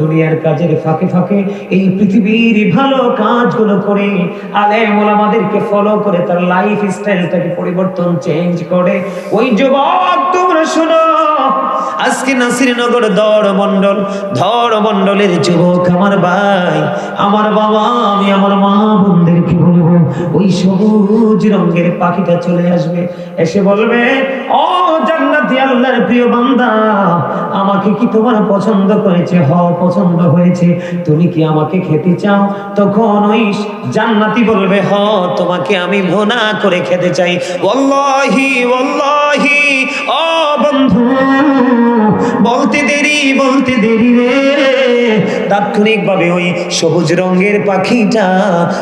দুনিয়ার কাজের ফাঁকে ফাঁকে এই পৃথিবীর ভালো কাজগুলো করে আলেম ওলামাদেরকে ফলো করে তার লাইফ স্টাইলটাকে পরিবর্তন চেঞ্জ করে। ওই যুবক, তোমরা শোনো, আজকে নাসিরনগর দড় মন্ডল ধর মন্ডলের যুবক আমার ভাই, আমার বাবা, আমি আমার মা বোনদেরকে বলব, ওই সবুজ রঙের পাখিটা চলে আসবে, এসে বলবে, ও আল্লাহর প্রিয় বান্দা, আমাকে কি তোমার পছন্দ করেছে? হ, পছন্দ হয়েছে। তুমি কি আমাকে খেতে চাও? তখন ওই জান্নাতি বলবে, হ, তোমাকে আমি ভোনা করে খেতে চাই। ওয়াল্লাহি ওয়াল্লাহি, ও বন্ধু, বলতে দেরি বলতে দেরি রে। তাৎক্ষণিক ভাবে ওই সবুজ রঙের পাখিটা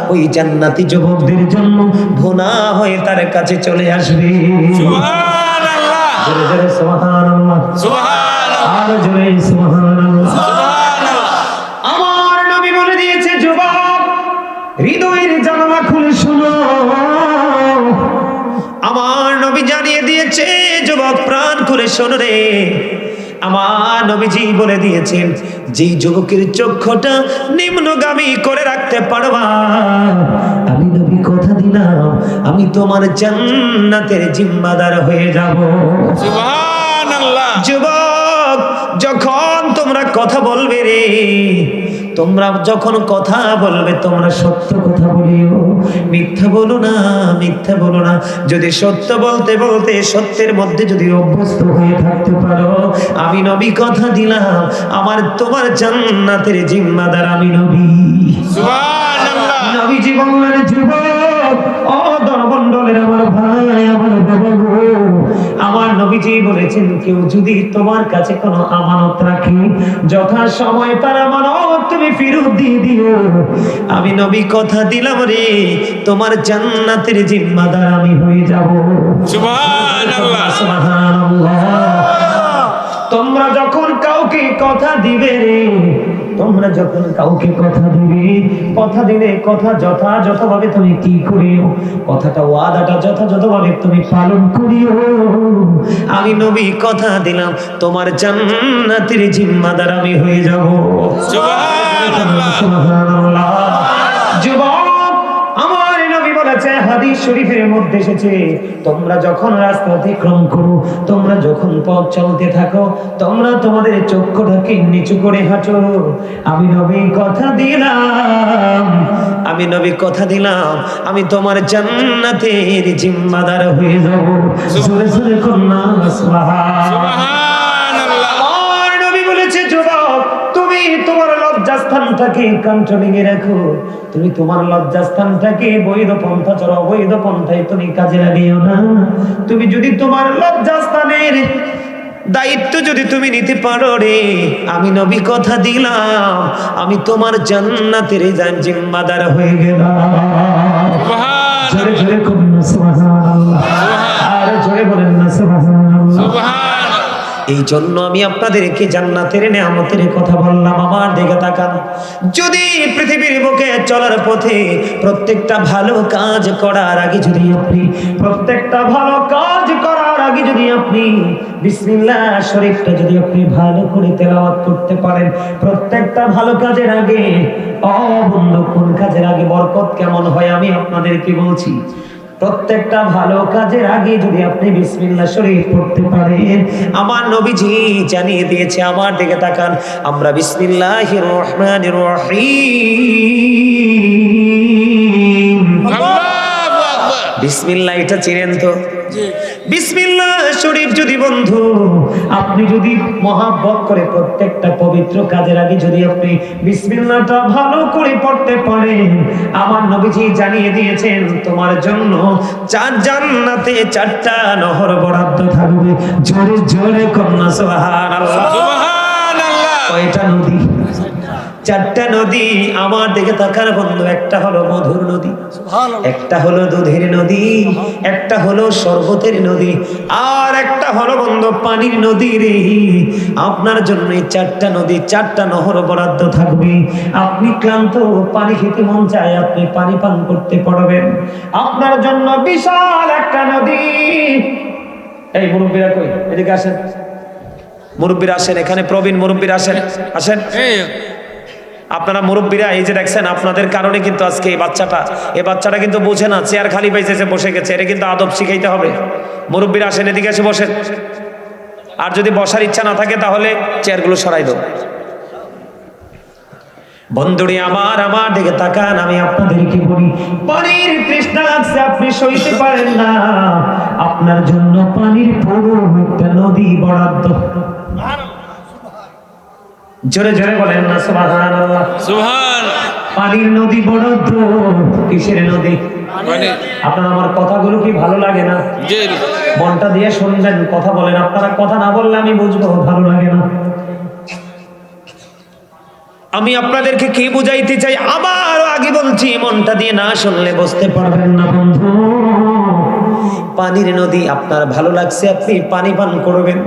ওই জান্নাতি যুবকদের জন্য ভোনা হয়ে তার কাছে চলে আসবে। জোরে জোরে সুবহানাল্লাহ। সুবহানাল্লাহ। আর জোরে সুবহানাল্লাহ। সুবহানাল্লাহ। আমার নবী বলে দিয়েছে যুবক হৃদয়ের জানালা খুলে শুনো। আমার নবী জানিয়ে দিয়েছে যুবক প্রাণ খুলে শোনো রে। আমার নবীজি বলে দিয়েছেন যে যুবকের চক্ষুটা নিম্নগামী করে রাখতে পারবা নবী দিলাম আমি তোমার জান্নাতের জিম্মাদার হয়ে যাব। যুবক যখন তোমরা কথা বলবে রে তোমরা যখন কথা বলবে তোমরা সত্য কথা বলিও। মিথ্যা বলো না মিথ্যা বলো না। যদি সত্য বলতে বলতে সত্যের মধ্যে যদি অভ্যস্ত হয়ে থাকতে পারো আমি নবী কথা দিলাম আমার তোমার জান্নাতের জিম্মাদার আমি নবী। নবীজি বললেন যুবক দরমন্ডলের আমার ভাই আমার বাবা গো আমার নবীজি বলেছেন কেউ যদি তোমার কাছে কোনো আমানত রাখে যথা সময় তার আমানত তুমি ফেরত দিয়ে দিও। আমি নবী কথা দিলাম রে তোমার জান্নাতের জিম্মাদার আমি হয়ে যাব। সুবহানাল্লাহ। সুবহানাল্লাহ। তোমরা যখন কাউকে কথা দিবে রে তোমরা যখন কাউকে কথা দিবে কথা দিলে কথা যথাযথভাবে তুমি কি করিও? কথাটা ওয়াদাটা যথাযথভাবে তুমি পালন করিও। আমি নবী কথা দিলাম তোমার জান্নাতের জিম্মাদার আমি হয়ে যাব। সুবহানাল্লাহ। সুবহানাল্লাহ। বলেছে হাদিস শরীফের মধ্যে এসেছে, তোমরা যখন রাস্তা অতিক্রম করো, তোমরা যখন পথ চলতে থাকো, তোমরা তোমাদের চক্ষুটাকে নিচু করে হাঁটো। আমি নবী কথা দিলাম, আমি নবী কথা দিলাম, আমি তোমার জান্নাতের জিম্মাদার হয়ে যাব। জোরে জোরে কন্যা লজ্জাস্থানটাকে কন্ট্রোলিং এ রাখো। তুমি তোমার লজ্জাস্থানটাকে বৈধ পন্থা ছাড়া অবৈধ পন্থায় তুমি কাজে লাগিও না। তুমি যদি তোমার লজ্জাস্থানের দায়িত্ব যদি তুমি নিতে পারো রে আমি নবী কথা দিলাম আমি তোমার জান্নাতের জান জিম্মাদার হয়ে গেলাম। জোরে জোরে করুন না সুবহানাল্লাহ। আর জোরে বলেন না সুবহানাল্লাহ। সুবহানাল্লাহ এই জন্য আমি আপনাদেরকে জান্নাতের নেয়ামতের কথা বললাম, আমার দিকে তাকান। যদি পৃথিবীর বুকে চলার পথে প্রত্যেকটা ভালো কাজ করার আগে যদি আপনি, প্রত্যেকটা ভালো কাজ করার আগে যদি আপনি বিসমিল্লাহ শরীফটা যদি আপনি ভালো করে তেলাওয়াত করতে পারেন, প্রত্যেকটা ভালো কাজের আগে, অবন্ধ কোন কাজের আগে বরকত কেমন হয় আমি আপনাদেরকে বলছি। প্রত্যেকটা ভালো কাজের আগে যদি আপনি বিসমিল্লাহ শরীফ পড়তে পারেন আমার নবীজি জানিয়ে দিয়েছে আমার দিকে তাকান আমরা বিসমিল্লাহির রহমানির রহিম। আল্লাহু আকবার। বিসমিল্লাহ এটা চিনেন তো? বিসমিল্লাহ শরীফ যদি বন্ধু আপনি যদি মহাব্বত করে প্রত্যেকটা পবিত্র কাজের আগে যদি আপনি বিসমিল্লাহটা ভালো করে পড়তে পারেন আমার নবীজি জানিয়ে দিয়েছেন তোমার জন্য চার জান্নাতে চারটা নহর বরাদ্দ থাকবে। জোরে জোরে কন্যা সুবহানাল্লাহ। কয়টা নদী? চারটা নদী আমার দিকে তাকার বন্ধু একটা হলো মধুর নদী একটা হলো দুধের নদী একটা হলো শরবতের নদী আর একটা হলো বন্ধু পানির নদী রে। আপনার জন্য এই চারটা নদী চারটা নহর বরাদ্দ থাকবে। আপনি ক্লান্ত পানি খেতে মন চায় আপনি পানি পান করতে পারবেন। আপনার জন্য বিশাল একটা নদী। এই মুরব্বীরা কই? এদিকে আসেন। মুরব্বীর আসেন এখানে প্রবীণ মুরব্বীর আসেন। আসেন। আপনারা মুরব্বীরা, এই যে দেখছেন, আপনাদের কারণে কিন্তু আজকে এই বাচ্চাটা এই বাচ্চাটা কিন্তু বোঝে না, চেয়ার খালি পাইছে বসে গেছে, এটা কিন্তু আদব শিখাইতে হবে। মুরব্বীরা আসেন, এদিকে এসে বসেন। আর যদি বসার ইচ্ছা না থাকে, তাহলে চেয়ারগুলো সরাই দাও। বন্ধুরি, আমার আমার দিকে তাকান, আমি আপনাদেরকে বলি, পানির তৃষ্ণা লাগছে, আপনি সইতে পারেন না। আপনার জন্য পানির পুরো একটা নদী বরাদ্দ। জোরে জোরে বলেন না সুবহানাল্লাহ। সুবহান। পানির নদী বরাদ্দ কিসের নদী? আপনার আমার কথাগুলো কি ভালো লাগে না? মনটা দিয়ে শুনবেন কথা বলেন। আপনারা কথা না বললে আমি বুঝব ভালো লাগে না। আমি আপনাদেরকে কি বুঝাইতে চাই? আবার আগে বলছি মনটা দিয়ে না শুনলে বসতে পারবেন না বন্ধু। পানির নদী আপনার ভালো লাগছে আপনি পানি পান করবেন।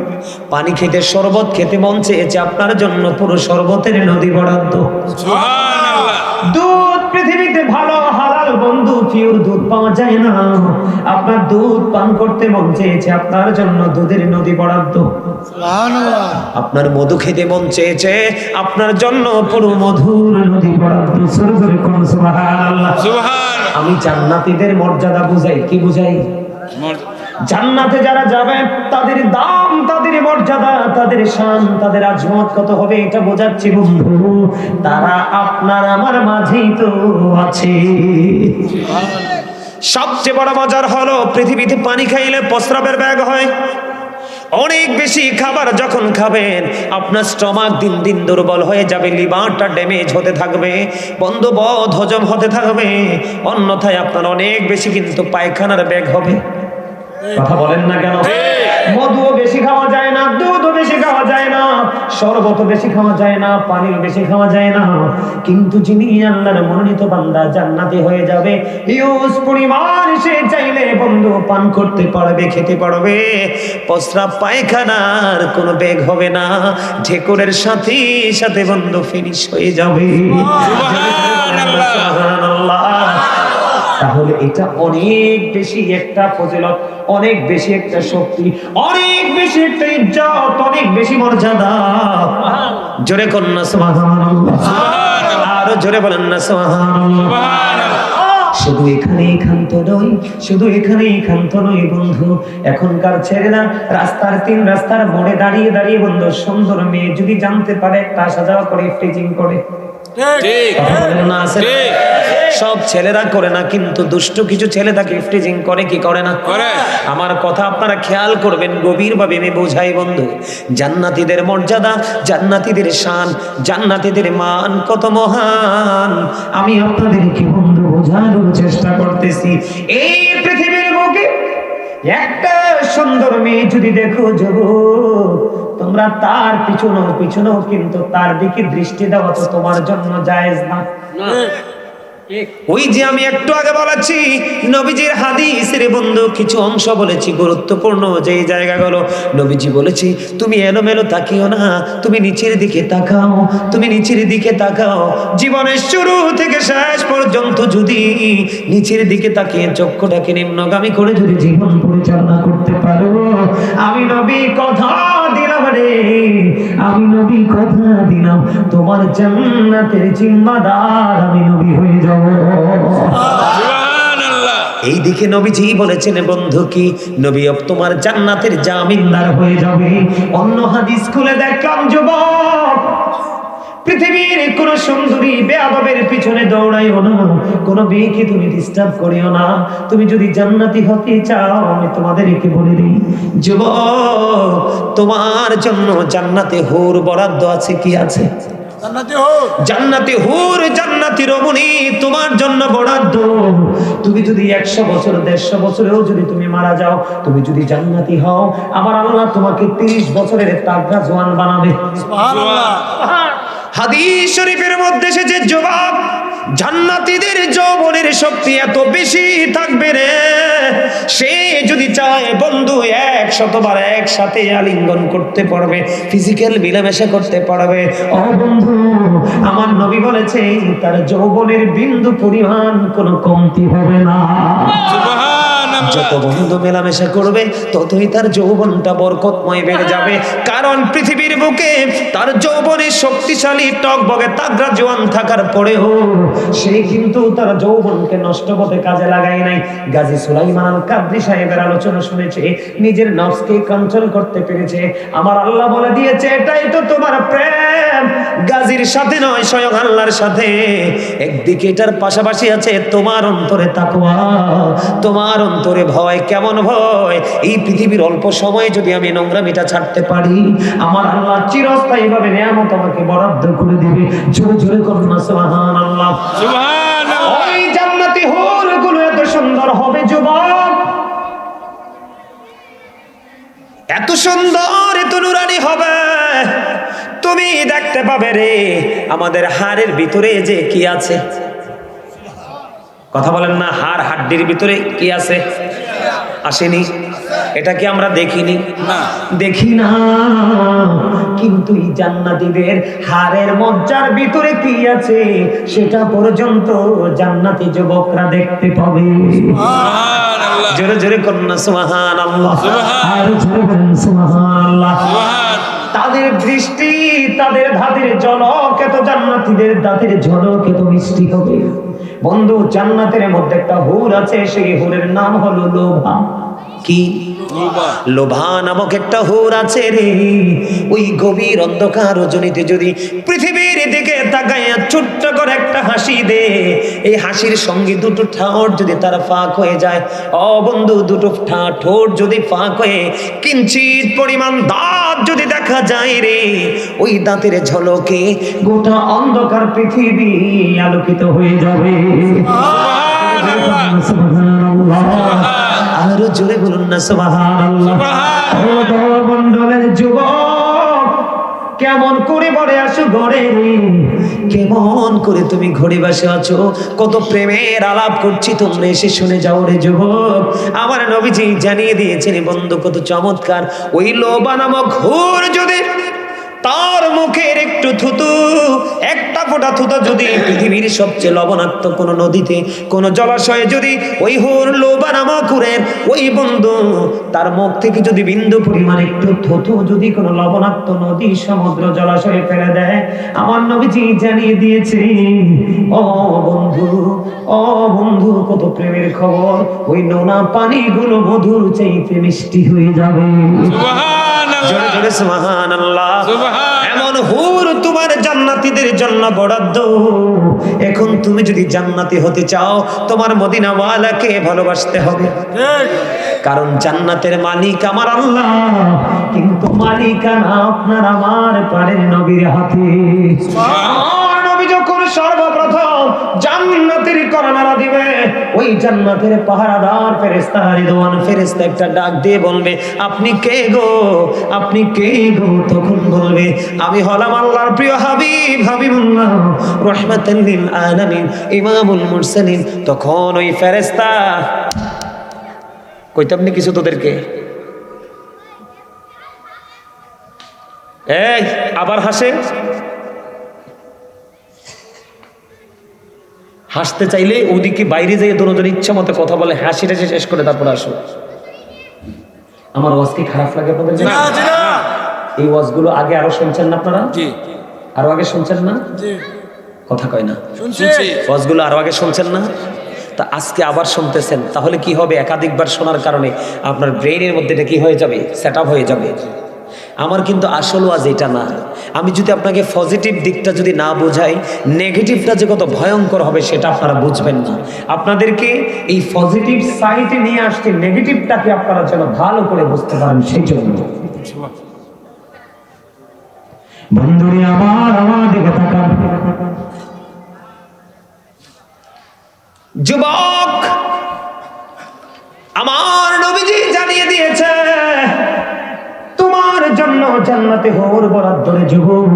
পানি খেতে শরবত খেতে মন চেয়েছে আপনার জন্য পুরো শরবতের নদী বরাদ্দ। দুধ পৃথিবীতে ভালো। হালাল বন্ধু পিওর দুধ পাওয়া যায় না। আপনার দুধ পান করতে মন চেয়েছে আপনার জন্য দুধের নদী বরাদ্দ। আপনার মধু খেতে মন চেয়েছে আপনার জন্য পুরো মধুর নদী বরাদ্দ। আমি জান্নাতীদের মর্যাদা বুঝাই কি বুঝাই? জান্নাতে যারা যাবে, তাদের দাম, তাদের মর্যাদা, তাদের শান, তাদের আজমত কত হবে এটা বোঝাচ্ছি বন্ধু। তারা আপনার আমার মাঝেই তো আছে। সবচেয়ে বড় মজার হলো পৃথিবীতে পানি খাইলে প্রস্রাবের ব্যাগ হয়। অনেক বেশি খাবার যখন খাবেন, আপনার স্টমাক দিন দিন দুর্বল হয়ে যাবে, লিভারটা ড্যামেজ হতে থাকবে বন্ধবধ হজম হতে থাকবে। অন্যথায় আপনার অনেক বেশি কিন্তু পায়খানার ব্যাগ হবে। কথা বলেন না কেন? মধুও বেশি খাওয়া যায় না দুধও বেশি খাওয়া যায় না শরবতও বেশি খাওয়া যায় না পানিও বেশি খাওয়া যায় না। কিন্তু যিনি আল্লাহর মনোনীত বান্দা জান্নাতি হয়ে যাবে ইউজ পরিমাণ সে চাইলে বন্ধু পান করতে পারবে খেতে পারবে। প্রস্রাব পায়খানার কোনো বেগ হবে না ঢেকুরের সাথে সাথে বন্ধু ফিনিশ হয়ে যাবে। সুবহানাল্লাহ। তাহলে এটা অনেক বেশি একটা ফজিলত, অনেক বেশি একটা শক্তি, অনেক বেশি একটা ইজ্জত, অনেক বেশি মর্যাদা। জোরে কন্যা জোরে বলেন না শুধু এখানেই ক্ষান্ত নই, শুধু ক্ষান্ত নই বন্ধু, এখনকার ছেলেরা রাস্তার তিন রাস্তার মোড়ে দাঁড়িয়ে দাঁড়িয়ে বন্ধু, সুন্দর মেয়ে যদি জানতে পারে একটা আসা যাওয়া করে ফ্রিজিং করে। ঠিক না আছে ঠিক। সব ছেলেরা করে না কিন্তু দুষ্ট কিছু ছেলে তাকে ফ্রিজিং করে কি করে না? করে। আমার কথা আপনারা খেয়াল করবেন গভীরভাবে আমি বোঝাই বন্ধু। জান্নাতীদের মর্যাদা জান্নাতীদের শান জান্নাতীদের মান কত মহান? আমি আপনাদেরকে বন্ধু বোঝানোর চেষ্টা করতেছি। এই পৃথিবীর বুকে একটা সুন্দর মেয়ে যদি দেখো যুবক তোমরা তার পিছনেও পিছনেও কিন্তু তার দিকে দৃষ্টি দেওয়া তো তোমার জন্য জায়েজ না। ওই যে আমি একটু আগে বলেছি, নবীজির হাদিসের বন্ধু কিছু অংশ বলেছি, গুরুত্বপূর্ণ যে এই জায়গাগুলো। নবীজি বলেছি, তুমি এলোমেলো তাকিও না, তুমি নিচের দিকে তাকাও, তুমি নিচের দিকে তাকাও। জীবনের শুরু থেকে শেষ পর্যন্ত যদি নিচের দিকে তাকিয়ে চক্ষুটাকে নিম্নগামী করে যদি জীবন পরিচালনা করতে পারো, আমি নবী কথা দিলাম রে, আমি নবী কথা দিলাম। তোমার জান্নাতের জিম্মাদার আমি নবী হয়ে যাব। এই দিকে নবীজি বলেছেন বন্ধু কি নবী অব তোমার জান্নাতের জামিনদার হয়ে যাবে। অন্য হাদিস খুলে দেখলাম যুবক পৃথিবীর কোন সুন্দরী বেয়াদবের পিছনে দৌড়াইও না। কোন মেয়েকে তুমি ডিস্টার্ব করিও না। তুমি যদি জান্নাতি হতে চাও আমি তোমাদেরকে বলে দিই যুবক তোমার জন্য জান্নাতে হোর বরাদ্দ আছে কি আছে? জান্নাতি হুর। জান্নাতি রমণী তোমার জন্য বরাদ্দ। তুমি যদি একশো বছর দেড়শো বছরেও যদি তুমি মারা যাও তুমি যদি জান্নাতি হও আমার আল্লাহ তোমাকে তিরিশ বছরের তাগড়া জোয়ান বানাবে। হাদিস শরীফের মধ্যে যে জবাব জান্নাতীদের যৌবনের শক্তি এত বেশি থাকবে রে। সে যদি চায় বন্ধু এক শতবার একসাথে আলিঙ্গন করতে পারবে ফিজিক্যাল মিলামেশা করতে পারবে। ও বন্ধু, আমার নবী বলেছে তার যৌবনের বিন্দু পরিমাণ কোনো কমতি হবে না। মেলামেশা করবে, ততই তার যৌবনটা বরকতময় বেড়ে যাবে। কারণ পৃথিবীর বুকে তার যৌবনের শক্তিশালী টক বগে তাগরা জোয়ান থাকার পরেও সে কিন্তু তার যৌবনকে নষ্ট করতে কাজে লাগায় নাই। গাজী সুলাইমান আল কাদরি সাহেবের আলোচনা শুনেছে, নিজের নফসকে কন্ট্রোল করতে পেরেছে। আমার আল্লাহ বলে দিয়েছে, এটাই তো তোমার প্রেম। গাজীর সাথে নয়, স্বয়ং আল্লাহর সাথে। একদিকে এটার পাশাপাশি আছে তোমার অন্তরে তাকওয়া, তোমার অন্তরে ভয় কেমন ভয়। এই পৃথিবীর অল্প সময়ে যদি আমি নোংরামিটা ছাড়তে পারি আমার আল্লাহ চিরস্থায়ী ভাবে নিয়ামত আমাকে বরাদ্দ করে দিবে। জোরে জোরে করুন না সুবহানাল্লাহ। সুবহানাল্লাহ। ওই জান্নাতি হুরগুলো এত সুন্দর হবে যুবক। এত সুন্দর এত নুরানি হবে। তুমি দেখতে পাবে রে আমাদের হাড়ের ভিতরে যে কি আছে? কথা বলেন না হাড় হাড্ডির ভিতরে কি আছে? আসেনি। এটা কি আমরা দেখিনি। না। দেখি না। কিন্তু এই জান্নাতীদের হাড়ের মজ্জার ভিতরে কি আছে সেটা পর্যন্ত জান্নাতি যুবকরা দেখতে পাবে। সুবহানাল্লাহ। জোরে জোরে করুন না সুবহান। আল্লাহ আর জোরে বলুন সুবহান। আল্লাহ তাদের দৃষ্টি তাদের ধাতের ঝলক এত জান্নাতীদের দাঁতের ঝলকে তো মিষ্টি হবে। বন্ধু জান্নাতের মধ্যে একটা হুর আছে সেই হুরের নাম হলো লোভা। কি? লোভা। লোভা নামক একটা হুর আছে রে। ওই গভীর অন্ধকার রজনীতে যদি পৃথিবীর দিকে তাকায় ছোট্ট করে একটা হাসি দে। এই হাসির সঙ্গে দুটো ঠাঁট যদি তার ফাঁক হয়ে যায় অ বন্ধু দুটো ঠোঁট যদি ফাঁক হয়ে কিঞ্চিত পরিমাণ দাঁত যদি দেখা যায় রে। ওই দাঁতের ঝলকে গোটা অন্ধকার পৃথিবী আলোকিত হয়ে যাবে। সুবহানাল্লাহ। সুবহানাল্লাহ। আরও জোরে বলুন না সুবহানাল্লাহ। সুবহান ও মন্ডলের যুবক কেমন করে বলে আসো ঘরে? কেমন করে তুমি ঘরে বসে আছো? কত প্রেমের আলাপ করছি, তোমরা এসে শুনে যাও রে যুবক। আমার নবীজি জানিয়ে দিয়েছেন বন্ধু, কত চমৎকার। ওই লোবা নামক ঘোর যদি তার মুখের একটু থুতু, একটা ফোঁটা থুতু যদি পৃথিবীর সবচেয়ে লবণাক্ত কোনো নদীতে কোনো জলাশয়ে যদি ওই হুর লোবা নামক হুরের ওই বন্ধু তার মুখ থেকে যদি বিন্দু পরিমাণ একটু থুতু যদি কোনো লবণাক্ত নদী সমুদ্র জলাশয়ে ফেলে দেয় আমার নবীজি জানিয়ে দিয়েছে ও বন্ধু ও বন্ধু কত প্রেমের খবর ওই নোনা পানিগুলো মধুর চাইতে মিষ্টি হয়ে যাবে জোরে জোরে সুবহানাল্লাহ সুবহান। এমন হুর জন্য বরাদ্দ। এখন তুমি যদি জান্নাতি হতে চাও তোমার মদিনাওয়ালাকে ভালোবাসতে হবে। কারণ জান্নাতের মালিক আমার আল্লাহ কিন্তু মালিকানা আপনার আমার পারেন নবীর হাতে। নবী যখন সর্বপ্রথম জান্নাতের করোনারা দিবে ওই জান্নাতের পাহারাদার ফেরেস্তা রিদওয়ান ফেরেস্তা একটা ডাক দিয়ে বলবে, আপনি কে গো? আপনি কে গো? তখন বলবে, আমি হলাম আল্লাহর প্রিয় হাবিব, হাবিবুল্লাহ আলামিন, ইমামুল মুরসালিন। তখন ওই ফেরেস্তা কইতাম কিছু তোদেরকে? এই, আবার হাসে? হাসতে চাইলে ওদিকে বাইরে যেয়ে দুজন ইচ্ছা মতো কথা বলে হাসি টাসি শেষ করে তারপর আসো। আমার ওয়াজ কি খারাপ লাগে আপনাদের না জি না। এই ওয়াজগুলো আগে আরও শুনছেন না আপনারা? জি। আরও আগে শুনছেন না? জি। কথা কয় না। ওয়াজগুলো আরও আগে শুনছেন না? তা আজকে আবার শুনতেছেন। তাহলে কি হবে? একাধিকবার শোনার কারণে আপনার ব্রেইনের মধ্যে এটা কি হয়ে যাবে? সেট হয়ে যাবে। আমার কিন্তু আসল ওয়াজ এটা না। আমি যদি আপনাকে পজিটিভ দিকটা যদি না বোঝাই নেগেটিভটা যে কত ভয়ঙ্কর হবে সেটা আপনারা বুঝবেন না। আপনাদেরকে এই পজিটিভ সাইডে নিয়ে আসতে নেগেটিভটাকে আপনারা যেন ভালো করে বুঝতে পারেন সেই জন্য। বন্ধুরে আমার আমার দিকে তাকান যুবক আমার নবীজি জানিয়ে দিয়েছে তোমার জন্য জান্নাতে হোর যুবক।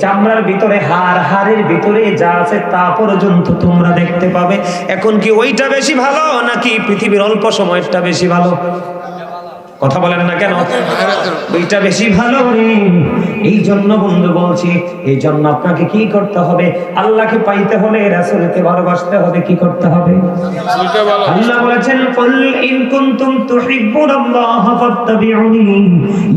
চামড়ার ভিতরে হার হারের ভিতরে যা আছে তা পর্যন্ত তোমরা দেখতে পাবে। এখন কি ওইটা বেশি ভালো নাকি পৃথিবীর অল্প সময়টা বেশি ভালো? কথা বলেন না কেন? ওইটা বেশি ভালো রে। এই জন্য বন্ধু বলছি এই জন্য আপনাকে কি করতে হবে? আল্লাহকে পাইতে হলে রাসূলকে ভালোবাসতে হবে কি করতে হবে? আল্লাহ বলেছেন কুল ইন কুনতুম তুহিব্বুনাল্লাহ ফাত্তাবিউনি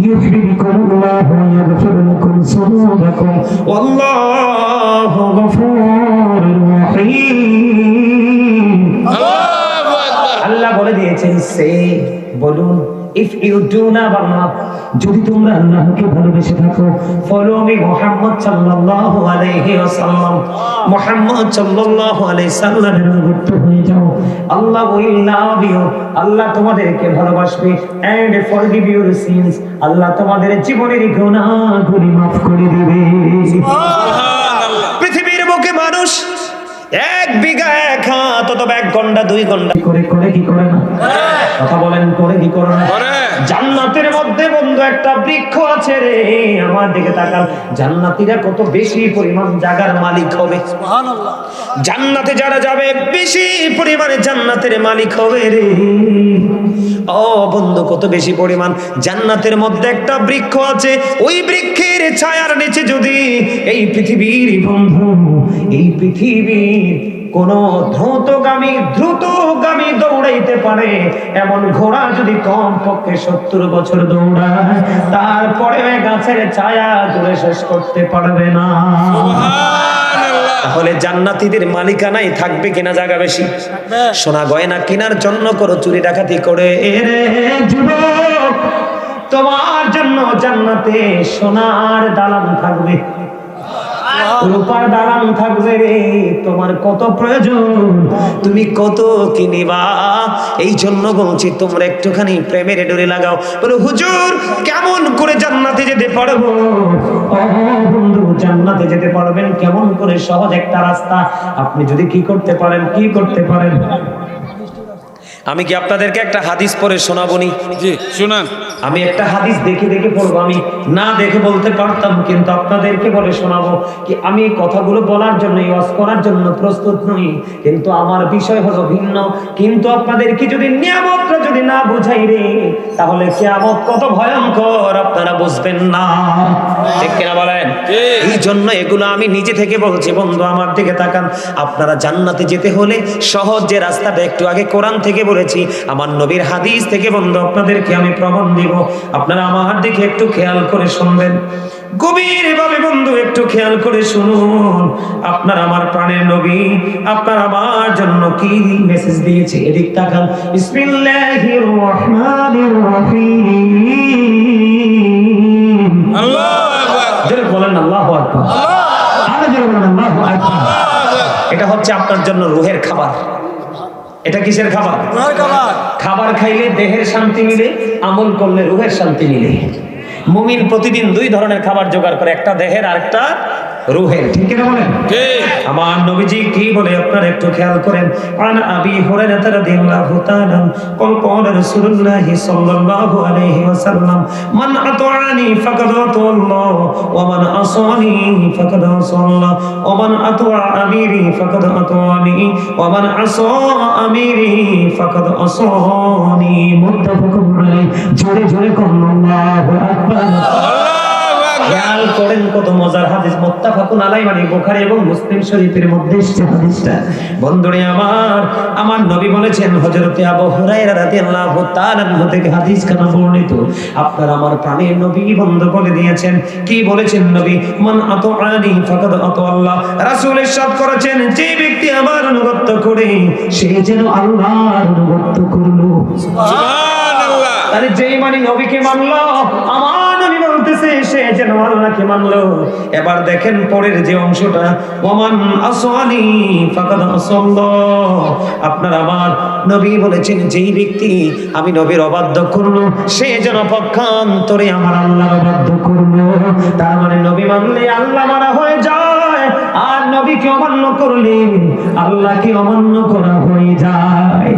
ইউহিব্বুকুমুল্লাহু ইয়াগফির লাকুম যুনুবাকুম ওয়াল্লাহু গফুরুর রহিম। আল্লাহ বলে দিয়েছেন সে বলুন ইফ ইউ ডু না যদি তোমরা আল্লাহকে ভালোবেসে থাকো ফলো মি মুহাম্মদ সাল্লাল্লাহু আলাইহি ওয়াসাল্লাম। মুহাম্মদ সাল্লাল্লাহু আলাইহি সাল্লামের অনুগত হয়ে যাও। আল্লাহ উইল লাভ ইউ আল্লাহ তোমাদেরকে ভালোবাসবে এন্ড ফরগিভ ইউর সিনস আল্লাহ তোমাদের জীবনের গুনাহগুলি মাফ করে দিবে। পৃথিবীর বুকে মানুষ এক বিঘা এক হাত অথবা এক ঘণ্টা দুই ঘণ্টা। করে করে কি করে না? কথা বলেন করে কি করে না? করে। জান্নাতের মধ্যে বন্ধু একটা বৃক্ষ আছে রে আমার দিকে তাকান। জান্নাতীরা কত বেশি পরিমাণ জাগার মালিক হবে। জান্নাতে যারা যাবে বেশি পরিমাণে জান্নাতের মালিক হবে রে। ও বন্ধু কত বেশি পরিমাণ। জান্নাতের মধ্যে একটা বৃক্ষ আছে ওই বৃক্ষের ছায়ার নিচে যদি এই পৃথিবীর বন্ধু এই পৃথিবীর কোন দ্রুতগামী দ্রুতগামী দৌড়াইতে পারে। এমন ঘোড়া যদি কম পক্ষে সত্তর বছর দৌড়ায় তারপরে গাছের ছায়া জুড়ে শেষ করতে পারবে না। তাহলে জান্নাতীদের মালিকানাই থাকবে কিনা জায়গা বেশি? সোনা গয়না কেনার জন্য করো চুরি ডাকাতি করে। এরে যুবক তোমার জন্য জান্নাতে সোনার দালান থাকবে। রূপার দালান থাকবে রে, তোমার কত প্রয়োজন? তুমি কত কিনিবা? এই জন্য বলছি, তোমরা একটুখানি প্রেমের ডোরে লাগাও। বলো, হুজুর, কেমন করে জান্নাতে যেতে পারব? বন্ধু, জান্নাতে যেতে পারবেন কেমন করে? সহজ একটা রাস্তা। আপনি যদি কি করতে পারেন, কি করতে পারেন? আমি কি আপনাদেরকে একটা হাদিস পড়ে শোনাবনি জি শুনান। আমি একটা হাদিস দেখে দেখে পড়ব। আমি না দেখে বলতে পারতাম কিন্তু আপনাদেরকে বলে শোনাবো কি আমি এই কথাগুলো বলার জন্য ওয়াজ করার জন্য প্রস্তুত নই কিন্তু আমার বিষয় হলো ভিন্ন। কিন্তু আপনাদেরকে যদি নিয়ামতটা যদি না বুঝাই রে তাহলে কিয়ামত কত ভয়ঙ্কর আপনারা বুঝবেন না। ঠিক কিনা বলেন? এই জন্য এগুলো আমি নিজে থেকে বলছি বন্ধু আমার দিকে তাকান। আপনারা জান্নাতে যেতে হলে সহজ যে রাস্তাটা একটু আগে কোরআন থেকে বলেছি আমার নবীর হাদিস থেকে বন্ধু আপনাদেরকে আমি প্রমাণ দিব। আপনারা আমার দিকে একটু খেয়াল করে শুনবেন। গভীর ভাবে বন্ধু একটু খেয়াল করে শুনুন। আপনার আমার প্রাণের নবী আপনার আমার জন্য কি মেসেজ দিয়েছে? এদিক তাকান। বিসমিল্লাহির রহমানির রহিম আল্লাহু আকবার জোরে বলেন আল্লাহু আকবার আরও জোরে বলেন আল্লাহু আকবার এটা হচ্ছে আপনার জন্য রুহের খাবার। এটা কিসের খাবার। খাবার খাইলে দেহের শান্তি মিলে আমল করলে রুহের শান্তি মিলে। মুমিন প্রতিদিন দুই ধরনের খাবার জোগাড় করে একটা দেহের আর একটা রুহের ঠিক কেন বলেন? আমার নবীজি কি বলে আপনারা একটু খেয়াল করেন? আন আবি হুরায়রা রাদিয়াল্লাহু তাআলা কল কল রাসূলুল্লাহ সাল্লাল্লাহু আলাইহি ওয়াসাল্লাম মান আতাআনি ফাকাদ আতাআল্লাহ ওয়া মান আসানি ফাকাদ আসাল্লাহ ওয়া মান আতাআ আমিরি ফাকাদ আতাআনি ওয়া মান আসা আমিরি ফাকাদ আসানি মুত্তাফাকুন আলাইহি জোরে জোরে কম আল্লাহু আকবার। আল্লাহ খেয়াল করেন কত মজার হাদিস। মুত্তাফাকুন আলাই মানে বুখারী এবং মুসলিম শরীফের মধ্যে এসেছে হাদিসটা। বন্ধুরে আমার আমার নবী বলেছেন হযরতে আবু হুরায়রা রাদিয়াল্লাহু তাআলা থেকে হাদিস খানা বর্ণিত। আপনার আমার প্রাণের নবী বন্ধ দিয়েছেন। কি বলেছেন নবী? মান আতাআনি ফাকাদ আতা আল্লাহ রাসূল ইরশাদ করেছেন যে ব্যক্তি আমার আনুগত্য করে সে যেন আল্লাহর আনুগত্য করল। সুবহানাল্লাহ। তাহলে যেই মানে নবীকে মানলো আমার বলতেছে সে যেন আল্লাহকে মানলো। এবার দেখেন পরের যে অংশটা, ওমান আসওয়ানি ফাকাদ আসাল্লাহ আপনার আমার নবী বলেছেন, যেই ব্যক্তি আমি নবীর অবাধ্য করল, সে যেন পক্ষান্তরে আমার আল্লাহর অবাধ্য করল। তার মানে নবী মানলে আল্লাহ মারা হয়ে যায়। নবীকে অমান্য করলে আল্লাহকে অমান্য করা হয়ে যায়।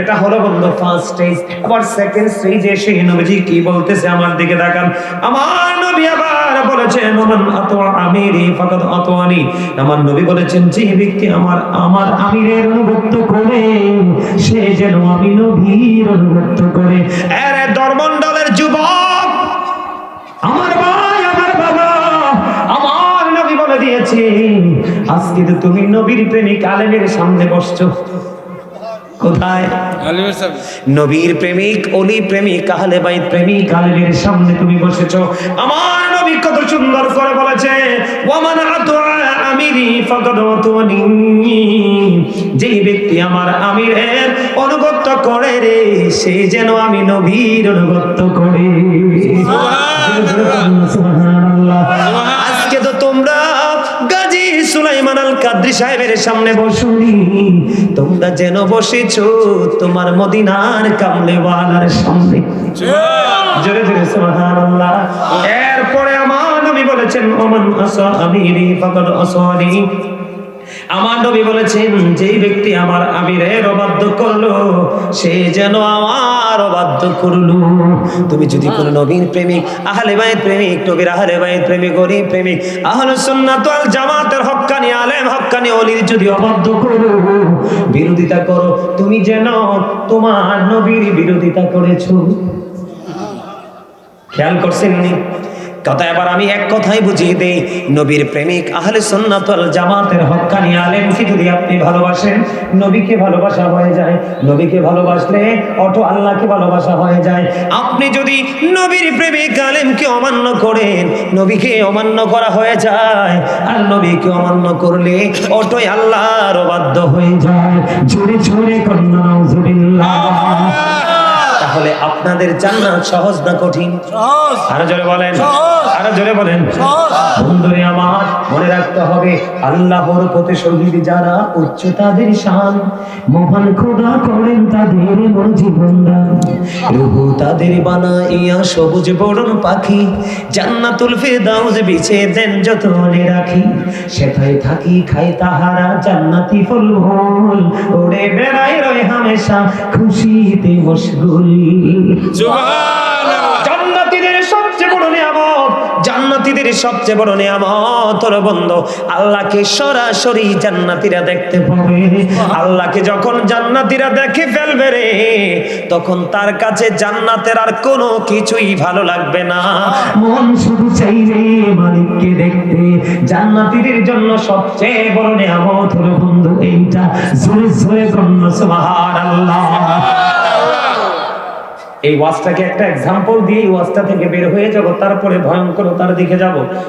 এটা হলো বন্ধু ফার্স্ট স্টেজ আবার সেকেন্ড স্টেজে এসে নবীজি কি বলতেছে আমার দিকে তাকান। আমার নবী আবার বলেছে বলেছেন ওমান আতওয়া আমিরি ফাকাদ আতওয়ানি আমার নবী বলেছেন যে ব্যক্তি আমার আমার আমিরের অনুগত্য করে সে যেন আমি নবীর অনুগত্য করে। এর ধর্মণ্ডলের যুবক! দিয়েছে আজকে তো তুমি নবীর প্রেমিক আলেমের সামনে বসছো। কোথায়? নবীর প্রেমিক অলি প্রেমিক আহলে বাইত প্রেমিক আলেমের সামনে তুমি বসেছো। আমার নবী কত সুন্দর করে বলেছে ওয়ামান আতুআ আমিরি ফাকাদ যেই ব্যক্তি আমার আমিরের অনুগত্য করে রে সে যেন আমি নবীর অনুগত্য করে। সুবহানাল্লাহ। সুলাইমান আল কাদ্রি সাহেবের সামনে বসুনি, তোমরা যেন বসেছো তোমার মদিনার কামলেওয়ালার সামনে। জোরে জোরে, সুবহানাল্লাহ। এরপরে আমার নবী বলেছেন, ওমান আসা আমিরি ফাকাদ আসানি আমার নবী বলেছেন, যেই ব্যক্তি আমার আমিরের অবাধ্য করল, সে যেন আমার অবাধ্য করল। তুমি যদি কোনো নবীর প্রেমিক, আহলে বাইত প্রেমিক, নবীর আহলে বাইত প্রেমিক, গরিব প্রেমিক, আহলে সুন্নাত ওয়াল জামাতের হক্কানি আলেম, হক্কানি অলির যদি অবাধ্য করো, বিরোধিতা করো, তুমি যেন তোমার নবীর বিরোধিতা করেছ। খেয়াল করছেন নি? কথা এবার আমি এক কথাই বুঝিয়ে দেই, নবীর প্রেমিক আহলে সুন্নাতুল জামাতের হক্কানি আলেমকে যদি আপনি ভালোবাসেন, নবীকে ভালোবাসা হয়ে যায়, নবীকে ভালোবাসলে অটো আল্লাহকে ভালোবাসা হয়ে যায়। আপনি যদি নবীর প্রেমিক আলেমকে অমান্য করেন, নবীকে অমান্য করা হয়ে যায়, আর নবীকে অমান্য করলে অটোই আল্লাহর বাধ্য হয়ে যায়। জোরে জোরে কন্যা, নাউজুবিল্লাহ। তাহলে আপনাদের জান্নাত সহজ না কঠিন? আরও জোরে বলেন। আরও জোরে বলেন। বন্ধুরে আমার মনে রাখতে হবে আল্লাহর পথে শহীদ যারা উচ্চ তাদের শান মহান খোদা করেন তাদের মন জীবন দান রুহু তাদের বানাইয়া সবুজ বরণ পাখি জান্নাতুল ফেরদাউস বিছে দেন যতনে রাখি। সেথায় থাকি খাই তাহারা জান্নাতি ফল মূল ওড়ে বেড়াই রয় হামেশা খুশিতে মশগুল। জান্নাতীদের সবচেয়ে বড় নিয়ামত জান্নাতীদের সবচেয়ে বড় নিয়ামত হলো বন্ধু আল্লাহকে সরাসরি জান্নাতীরা দেখতে পাবে। আল্লাহকে যখন জান্নাতীরা দেখে ফেলবে রে তখন তার কাছে জান্নাতের আর কোনো কিছুই ভালো লাগবে না। মন শুধু চাইবে মালিককে দেখতে। জান্নাতীদের জন্য সবচেয়ে বড় নিয়ামত হলো বন্ধু এইটা জোরে জোরে গণ্য সুবহানাল্লাহ। এই ওয়াজটাকে একটা এক্সাম্পল দিয়ে ওয়াজটা থেকে বের হয়ে যাব তারপরে ভয়ঙ্করতার দিকে যাব।